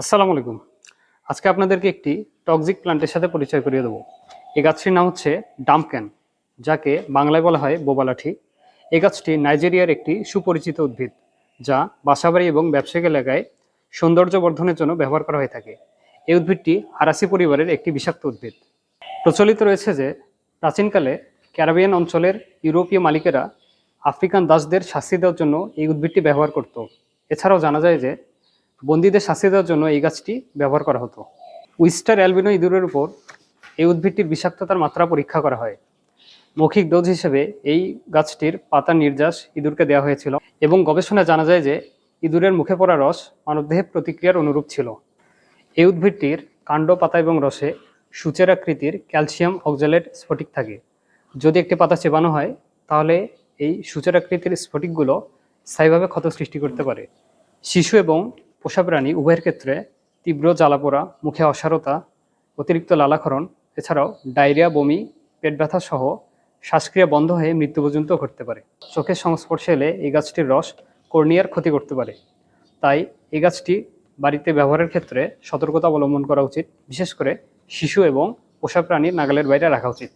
আসসালামু আলাইকুম। আজকে আপনাদেরকে একটি টক্সিক প্লান্টের সাথে পরিচয় করিয়ে দেবো। এই গাছটির নাম হচ্ছে ডামক্যান যাকে বাংলায় বলা হয় বোবালাঠি। এই গাছটি নাইজেরিয়ার একটি সুপরিচিত উদ্ভিদ, যা বাসাবাড়ি এবং ব্যবসায়িক এলাকায় সৌন্দর্য বর্ধনের জন্য ব্যবহার করা হয়ে থাকে। এই উদ্ভিদটি আরাসি পরিবারের একটি বিষাক্ত উদ্ভিদ। প্রচলিত রয়েছে যে, প্রাচীনকালে ক্যারাবিয়ান অঞ্চলের ইউরোপীয় মালিকেরা আফ্রিকান দাসদের শাস্তি দেওয়ার জন্য এই উদ্ভিদটি ব্যবহার করত। এছাড়াও জানা যায় যে বন্দীদের শাস্তি দেওয়ার জন্য এই গাছটি ব্যবহার করা হতো। উইস্টার অ্যালবিনো ইঁদুরের উপর এই উদ্ভিদটির বিষাক্ততার মাত্রা পরীক্ষা করা হয়। মৌখিক ডোজ হিসেবে এই গাছটির পাতা নির্যাস ইঁদুরকে দেওয়া হয়েছিল এবং গবেষণায় জানা যায় যে ইঁদুরের মুখে পড়া রস মানবদেহে প্রতিক্রিয়ার অনুরূপ ছিল। এই উদ্ভিদটির কাণ্ড, পাতা এবং রসে সূচের আকৃতির ক্যালসিয়াম অক্সালেট স্ফটিক থাকে। যদি একটি পাতা চেবানো হয়, তাহলে এই সূচের আকৃতির স্ফটিকগুলো স্থায়ীভাবে ক্ষত সৃষ্টি করতে পারে। শিশু এবং পোষা প্রাণী উভয়ের ক্ষেত্রে তীব্র জ্বালাপোড়া, মুখে অসারতা, অতিরিক্ত লালাক্ষরণ, এছাড়াও ডায়রিয়া, বমি, পেট ব্যথা সহ শ্বাসক্রিয়া বন্ধ হয়ে মৃত্যু পর্যন্ত ঘটতে পারে। চোখের সংস্পর্শে এলে এই গাছটির রস কর্নিয়ার ক্ষতি করতে পারে। তাই এই গাছটি বাড়িতে ব্যবহারের ক্ষেত্রে সতর্কতা অবলম্বন করা উচিত, বিশেষ করে শিশু এবং পোষা প্রাণীর নাগালের বাইরে রাখা উচিত।